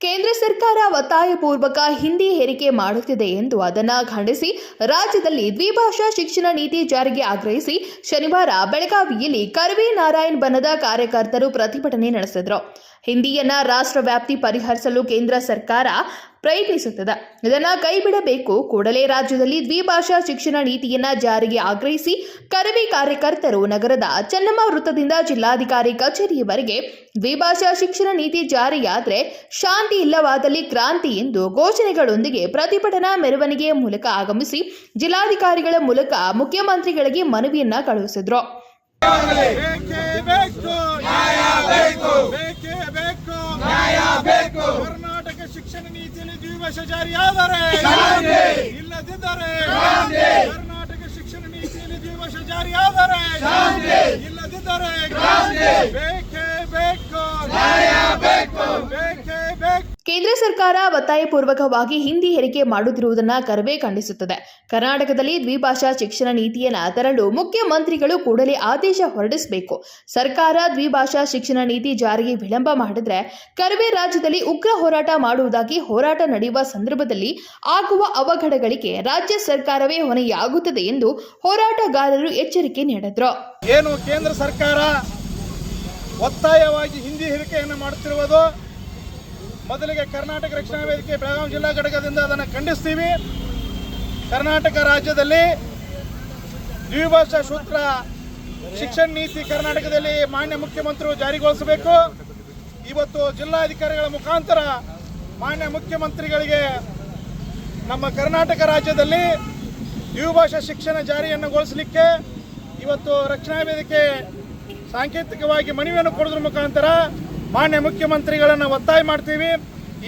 ಕೇಂದ್ರ ಸರ್ಕಾರ ಒತ್ತಾಯಪೂರ್ವಕ ಹಿಂದಿ ಹೇರಿಕೆ ಮಾಡುತ್ತಿದೆ ಎಂದು ಅದನ್ನು ಖಂಡಿಸಿ ರಾಜ್ಯದಲ್ಲಿ ದ್ವಿಭಾಷಾ ಶಿಕ್ಷಣ ನೀತಿ ಜಾರಿಗೆ ಆಗ್ರಹಿಸಿ ಶನಿವಾರ ಬೆಳಗಾವಿಯಲ್ಲಿ ಕರ್ವಿ ನಾರಾಯಣ್ ಬಣದ ಕಾರ್ಯಕರ್ತರು ಪ್ರತಿಭಟನೆ ನಡೆಸಿದರು. ಹಿಂದಿಯನ್ನ ರಾಷ್ಟ್ರವ್ಯಾಪ್ತಿ ಪರಿಹರಿಸಲು ಕೇಂದ್ರ ಸರ್ಕಾರ ಪ್ರಯತ್ನಿಸುತ್ತದೆ. ಇದನ್ನು ಕೈಬಿಡಬೇಕು. ಕೂಡಲೇ ರಾಜ್ಯದಲ್ಲಿ ದ್ವಿಭಾಷಾ ಶಿಕ್ಷಣ ನೀತಿಯನ್ನ ಜಾರಿಗೆ ಆಗ್ರಹಿಸಿ ಕರವಿ ಕಾರ್ಯಕರ್ತರು ನಗರದ ಚೆನ್ನಮ್ಮ ವೃತ್ತದಿಂದ ಜಿಲ್ಲಾಧಿಕಾರಿ ಕಚೇರಿಯವರೆಗೆ ದ್ವಿಭಾಷಾ ಶಿಕ್ಷಣ ನೀತಿ ಜಾರಿಯಾದರೆ ಶಾಂತಿ ಇಲ್ಲವಾದಲ್ಲಿ ಕ್ರಾಂತಿ ಎಂದು ಘೋಷಣೆಗಳೊಂದಿಗೆ ಪ್ರತಿಭಟನಾ ಮೆರವಣಿಗೆಯ ಮೂಲಕ ಆಗಮಿಸಿ ಜಿಲ್ಲಾಧಿಕಾರಿಗಳ ಮೂಲಕ ಮುಖ್ಯಮಂತ್ರಿಗಳಿಗೆ ಮನವಿಯನ್ನ ಕಳುಹಿಸಿದ್ರು. ಬೇಕೇ ಶಿಕ್ಷಣ ನೀತಿಯಲ್ಲಿ ದ್ವಿಭಾಷೆ ಜಾರಿಯಾದರೆ ಇಲ್ಲದಿದ್ದರೆ ಕರ್ನಾಟಕ ಶಿಕ್ಷಣ ನೀತಿಯಲ್ಲಿ ದ್ವಿಭಾಷೆ ಜಾರಿಯಾದರೆ ಇಲ್ಲದಿದ್ದರೆ ಬೇಕೇ ಬೇಕು ನ್ಯಾಯ ಬೇಕು ಬೇಕೇ ಬೇಕು ಕೇಂದ್ರ ಸರ್ಕಾರ ಒತ್ತಾಯಪೂರ್ವಕವಾಗಿ ಹಿಂದಿ ಹೇರಿಕೆ ಮಾಡುತ್ತಿರುವುದನ್ನು ಕರವೇ ಖಂಡಿಸುತ್ತದೆ. ಕರ್ನಾಟಕದಲ್ಲಿ ದ್ವಿಭಾಷಾ ಶಿಕ್ಷಣ ನೀತಿಯನ್ನು ತರಲು ಮುಖ್ಯಮಂತ್ರಿಗಳು ಕೂಡಲೇ ಆದೇಶ ಹೊರಡಿಸಬೇಕು. ಸರ್ಕಾರ ದ್ವಿಭಾಷಾ ಶಿಕ್ಷಣ ನೀತಿ ಜಾರಿಗೆ ವಿಳಂಬ ಮಾಡಿದರೆ ಕರವೇ ರಾಜ್ಯದಲ್ಲಿ ಉಗ್ರ ಹೋರಾಟ ಮಾಡುವುದಾಗಿ ಹೋರಾಟ ನಡೆಯುವ ಸಂದರ್ಭದಲ್ಲಿ ಆಗುವ ಅವಘಡಗಳಿಗೆ ರಾಜ್ಯ ಸರ್ಕಾರವೇ ಹೊಣೆಯಾಗುತ್ತದೆ ಎಂದು ಹೋರಾಟಗಾರರು ಎಚ್ಚರಿಕೆ ನೀಡಿದ್ರು. ಏನು ಕೇಂದ್ರ ಸರ್ಕಾರ ಒತ್ತಾಯವಾಗಿ ಹಿಂದಿ ಹೇರಿಕೆಯನ್ನು ಮಾಡುತ್ತಿರುವುದು? ಮೊದಲಿಗೆ ಕರ್ನಾಟಕ ರಕ್ಷಣಾ ವೇದಿಕೆ ಬೆಳಗಾವಿ ಜಿಲ್ಲಾ ಘಟಕದಿಂದ ಅದನ್ನು ಖಂಡಿಸ್ತೀವಿ. ಕರ್ನಾಟಕ ರಾಜ್ಯದಲ್ಲಿ ದ್ವಿಭಾಷಾ ಸೂತ್ರ ಶಿಕ್ಷಣ ನೀತಿ ಕರ್ನಾಟಕದಲ್ಲಿ ಮಾನ್ಯ ಮುಖ್ಯಮಂತ್ರಿಗಳು ಜಾರಿಗೊಳಿಸಬೇಕು. ಇವತ್ತು ಜಿಲ್ಲಾಧಿಕಾರಿಗಳ ಮುಖಾಂತರ ಮಾನ್ಯ ಮುಖ್ಯಮಂತ್ರಿಗಳಿಗೆ ನಮ್ಮ ಕರ್ನಾಟಕ ರಾಜ್ಯದಲ್ಲಿ ದ್ವಿಭಾಷಾ ಶಿಕ್ಷಣ ಜಾರಿಯನ್ನುಗೊಳಿಸಲಿಕ್ಕೆ ಇವತ್ತು ರಕ್ಷಣಾ ವೇದಿಕೆ ಸಾಂಕೇತಿಕವಾಗಿ ಮನವಿಯನ್ನು ಕೊಡೋದ್ರ ಮುಖಾಂತರ ಮಾನ್ಯ ಮುಖ್ಯಮಂತ್ರಿಗಳನ್ನು ಒತ್ತಾಯ ಮಾಡ್ತೀವಿ.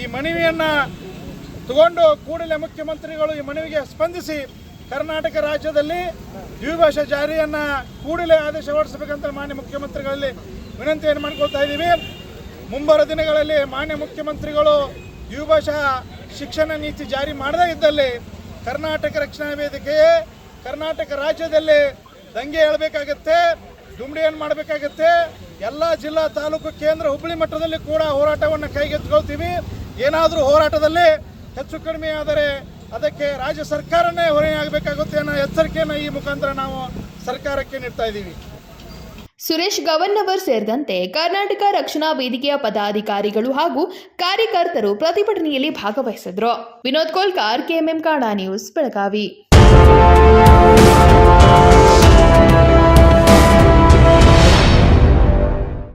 ಈ ಮನವಿಯನ್ನು ತಗೊಂಡು ಕೂಡಲೇ ಮುಖ್ಯಮಂತ್ರಿಗಳು ಈ ಮನವಿಗೆ ಸ್ಪಂದಿಸಿ ಕರ್ನಾಟಕ ರಾಜ್ಯದಲ್ಲಿ ದ್ವಿಭಾಷಾ ಜಾರಿಯನ್ನು ಕೂಡಲೇ ಆದೇಶ ಹೊರಡಿಸಬೇಕಂತ ಮಾನ್ಯ ಮುಖ್ಯಮಂತ್ರಿಗಳಲ್ಲಿ ವಿನಂತಿಯನ್ನು ಮಾಡ್ಕೊಳ್ತಾ ಇದ್ದೀವಿ. ಮುಂಬರುವ ದಿನಗಳಲ್ಲಿ ಮಾನ್ಯ ಮುಖ್ಯಮಂತ್ರಿಗಳು ದ್ವಿಭಾಷಾ ಶಿಕ್ಷಣ ನೀತಿ ಜಾರಿ ಮಾಡದೇ ಇದ್ದಲ್ಲಿ ಕರ್ನಾಟಕ ರಕ್ಷಣಾ ವೇದಿಕೆಯೇ ಕರ್ನಾಟಕ ರಾಜ್ಯದಲ್ಲಿ ದಂಗೆ ಏಳಬೇಕಾಗತ್ತೆ ಏನು ಮಾಡಬೇಕಾಗತ್ತೆ? ಎಲ್ಲ ಜಿಲ್ಲಾ ತಾಲೂಕು ಕೇಂದ್ರ ಹುಬ್ಬಳ್ಳಿ ಮಟ್ಟದಲ್ಲಿ ಕೂಡ ಹೋರಾಟವನ್ನು ಕೈಗೆತ್ಕೊಳ್ತೀವಿ ಏನಾದರೂ ಹೋರಾಟದಲ್ಲಿ ಹೆಚ್ಚು ಕಡಿಮೆ ಆದರೆ ಅದಕ್ಕೆ ರಾಜ್ಯ ಸರ್ಕಾರನೇ ಹೊರೆಯಾಗಬೇಕಾಗುತ್ತೆ ಅನ್ನೋ ಎಚ್ಚರಿಕೆಯನ್ನು ಈ ಮುಖಾಂತರ ನಾವು ಸರ್ಕಾರಕ್ಕೆ ನೀಡ್ತಾ ಇದ್ದೀವಿ. ಸುರೇಶ್ ಗವನ್ನವರ್ ಸೇರಿದಂತೆ ಕರ್ನಾಟಕ ರಕ್ಷಣಾ ವೇದಿಕೆಯ ಪದಾಧಿಕಾರಿಗಳು ಹಾಗೂ ಕಾರ್ಯಕರ್ತರು ಪ್ರತಿಭಟನೆಯಲ್ಲಿ ಭಾಗವಹಿಸಿದ್ರು. ವಿನೋದ್ ಕೋಲ್ಕಾರ್, ಕೆಎಂಎಂ ಕಾಣಾ ನ್ಯೂಸ್, ಬೆಳಗಾವಿ.